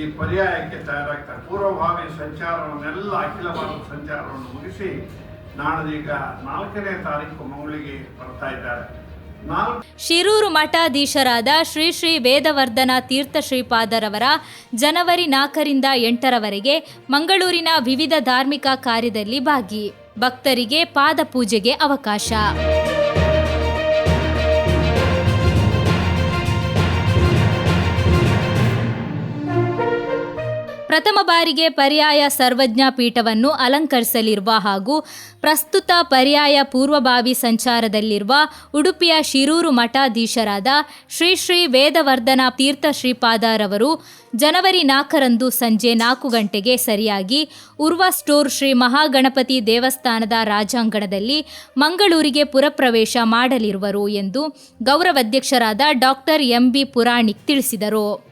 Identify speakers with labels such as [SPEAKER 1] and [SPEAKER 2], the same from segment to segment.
[SPEAKER 1] ಈ ಪರ್ಯಾಯಕ್ಕೆ ತಯಾರಾಗ್ತಾರೆ. ಪೂರ್ವಭಾವಿ ಸಂಚಾರವನ್ನೆಲ್ಲ ಅಖಿಲ ಭಾರತ ಸಂಚಾರವನ್ನು ಮುಗಿಸಿ ನಾಳದೀಗ ನಾಲ್ಕನೇ ತಾರೀಕು ಮಂಗಳಿಗೆ ಬರ್ತಾ ಇದ್ದಾರೆ.
[SPEAKER 2] ಶಿರೂರು ಮಠಾಧೀಶರಾದ ಶ್ರೀ ಶ್ರೀ ವೇದವರ್ಧನ ತೀರ್ಥ ಶ್ರೀಪಾದರವರ ಜನವರಿ ನಾಲ್ಕರಿಂದ ಎಂಟರವರೆಗೆ ಮಂಗಳೂರಿನ ವಿವಿಧ ಧಾರ್ಮಿಕ ಕಾರ್ಯದಲ್ಲಿ ಭಾಗಿ. ಭಕ್ತರಿಗೆ ಪಾದ ಪೂಜೆಗೆ ಅವಕಾಶ. ಪ್ರಥಮ ಬಾರಿಗೆ ಪರ್ಯಾಯ ಸರ್ವಜ್ಞ ಪೀಠವನ್ನು ಅಲಂಕರಿಸಲಿರುವ ಹಾಗೂ ಪ್ರಸ್ತುತ ಪರ್ಯಾಯ ಪೂರ್ವಭಾವಿ ಸಂಚಾರದಲ್ಲಿರುವ ಉಡುಪಿಯ ಶಿರೂರು ಮಠಾಧೀಶರಾದ ಶ್ರೀ ಶ್ರೀ ವೇದವರ್ಧನ ತೀರ್ಥ ಶ್ರೀಪಾದರವರು ಜನವರಿ ನಾಲ್ಕರಂದು ಸಂಜೆ ನಾಲ್ಕು ಗಂಟೆಗೆ ಸರಿಯಾಗಿ ಉರ್ವ ಸ್ಟೋರ್ ಶ್ರೀ ಮಹಾಗಣಪತಿ ದೇವಸ್ಥಾನದ ರಾಜಾಂಗಣದಲ್ಲಿ ಮಂಗಳೂರಿಗೆ ಪುರಪ್ರವೇಶ ಮಾಡಲಿರುವರು ಎಂದು ಗೌರವಾಧ್ಯಕ್ಷರಾದ ಡಾಕ್ಟರ್ ಎಂಬಿ ಪುರಾಣಿಕ್ ತಿಳಿಸಿದರು.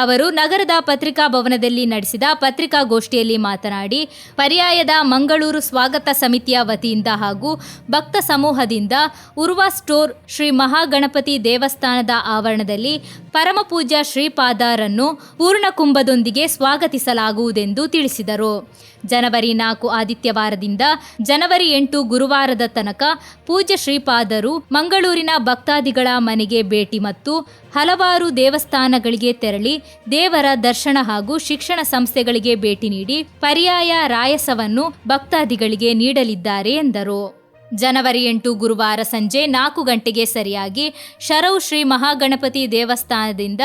[SPEAKER 2] ಅವರು ನಗರದ ಪತ್ರಿಕಾ ಭವನದಲ್ಲಿ ನಡೆಸಿದ ಪತ್ರಿಕಾಗೋಷ್ಠಿಯಲ್ಲಿ ಮಾತನಾಡಿ, ಪರ್ಯಾಯದ ಮಂಗಳೂರು ಸ್ವಾಗತ ಸಮಿತಿಯ ವತಿಯಿಂದ ಹಾಗೂ ಭಕ್ತ ಸಮೂಹದಿಂದ ಉರ್ವ ಸ್ಟೋರ್ ಶ್ರೀ ಮಹಾಗಣಪತಿ ದೇವಸ್ಥಾನದ ಆವರಣದಲ್ಲಿ ಪರಮಪೂಜ್ಯ ಶ್ರೀಪಾದಾರನ್ನು ಪೂರ್ಣಕುಂಭದೊಂದಿಗೆ ಸ್ವಾಗತಿಸಲಾಗುವುದೆಂದು ತಿಳಿಸಿದರು. ಜನವರಿ ನಾಲ್ಕು ಆದಿತ್ಯವಾರದಿಂದ ಜನವರಿ ಎಂಟು ಗುರುವಾರದ ತನಕ ಪೂಜ್ಯ ಶ್ರೀಪಾದರು ಮಂಗಳೂರಿನ ಭಕ್ತಾದಿಗಳ ಮನೆಗೆ ಭೇಟಿ ಮತ್ತು ಹಲವಾರು ದೇವಸ್ಥಾನಗಳಿಗೆ ತೆರಳಿ ದೇವರ ದರ್ಶನ ಹಾಗೂ ಶಿಕ್ಷಣ ಸಂಸ್ಥೆಗಳಿಗೆ ಭೇಟಿ ನೀಡಿ ಪರ್ಯಾಯ ರಾಯಸವನ್ನು ಭಕ್ತಾದಿಗಳಿಗೆ ನೀಡಲಿದ್ದಾರೆ ಎಂದರು. ಜನವರಿ ಎಂಟು ಗುರುವಾರ ಸಂಜೆ ನಾಲ್ಕು ಗಂಟೆಗೆ ಸರಿಯಾಗಿ ಶರೌ ಶ್ರೀ ಮಹಾಗಣಪತಿ ದೇವಸ್ಥಾನದಿಂದ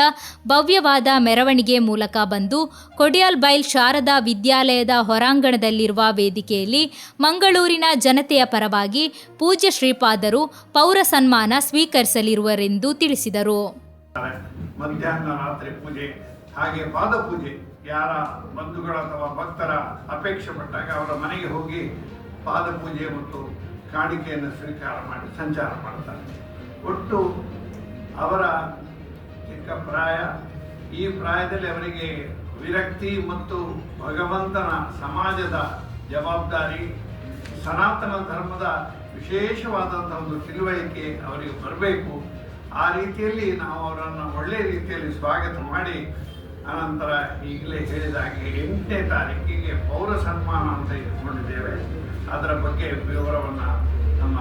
[SPEAKER 2] ಭವ್ಯವಾದ ಮೆರವಣಿಗೆ ಮೂಲಕ ಬಂದು ಕೊಡಿಯಾಲ್ಬೈಲ್ ಶಾರದಾ ವಿದ್ಯಾಲಯದ ಹೊರಾಂಗಣದಲ್ಲಿರುವ ವೇದಿಕೆಯಲ್ಲಿ ಮಂಗಳೂರಿನ ಜನತೆಯ ಪರವಾಗಿ ಪೂಜ್ಯ ಶ್ರೀಪಾದರು ಪೌರ ಸನ್ಮಾನ ಸ್ವೀಕರಿಸಲಿರುವರೆಂದು ತಿಳಿಸಿದರು.
[SPEAKER 1] ಹಾಗೆ ಪಾದ ಯಾರ ಬಂಧುಗಳ ಅಥವಾ ಭಕ್ತರ ಅಪೇಕ್ಷೆ ಪಟ್ಟಾಗ ಅವರ ಮನೆಗೆ ಹೋಗಿ ಪಾದ ಪೂಜೆ ಮತ್ತು ಕಾಣಿಕೆಯನ್ನು ಸ್ವೀಕಾರ ಮಾಡಿ, ಸಂಚಾರ ಮಾಡ್ತಾರೆ. ಒಟ್ಟು ಅವರ ಚಿಕ್ಕ ಪ್ರಾಯ, ಈ ಪ್ರಾಯದಲ್ಲಿ ಅವರಿಗೆ ವಿರಕ್ತಿ ಮತ್ತು ಭಗವಂತನ ಸಮಾಜದ ಜವಾಬ್ದಾರಿ, ಸನಾತನ ಧರ್ಮದ ವಿಶೇಷವಾದಂಥ ಒಂದು ತಿಳುವಳಿಕೆ ಅವರಿಗೆ ಬರಬೇಕು. ಆ ರೀತಿಯಲ್ಲಿ ನಾವು ಅವರನ್ನು ಒಳ್ಳೆಯ ರೀತಿಯಲ್ಲಿ ಸ್ವಾಗತ ಮಾಡಿ, ಅನಂತರ ಈಗಲೇ ಹೇಳಿದ ಹಾಗೆ ಎಂಟನೇ ತಾರೀಕಿಗೆ ಪೌರ ಸನ್ಮಾನ ಅಂತ ಇಟ್ಕೊಂಡಿದ್ದೇವೆ. ಅದರ ಬಗ್ಗೆ ವಿವರವನ್ನ ನಮ್ಮ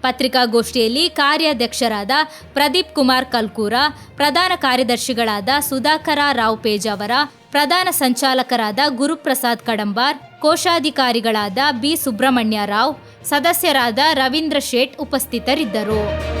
[SPEAKER 2] ಪತ್ರಿಕಾಗೋಷ್ಠಿಯಲ್ಲಿ ಕಾರ್ಯಾಧ್ಯಕ್ಷರಾದ ಪ್ರದೀಪ್ ಕುಮಾರ್ ಕಲ್ಕೂರ, ಪ್ರಧಾನ ಕಾರ್ಯದರ್ಶಿಗಳಾದ ಸುಧಾಕರ ರಾವ್ ಪೇಜ್ ಅವರ, ಪ್ರಧಾನ ಸಂಚಾಲಕರಾದ ಗುರುಪ್ರಸಾದ್ ಕಡಂಬಾರ್, ಕೋಶಾಧಿಕಾರಿಗಳಾದ ಬಿ ಸುಬ್ರಹ್ಮಣ್ಯ ರಾವ್, ಸದಸ್ಯರಾದ ರವೀಂದ್ರ ಶೇಟ್ ಉಪಸ್ಥಿತರಿದ್ದರು.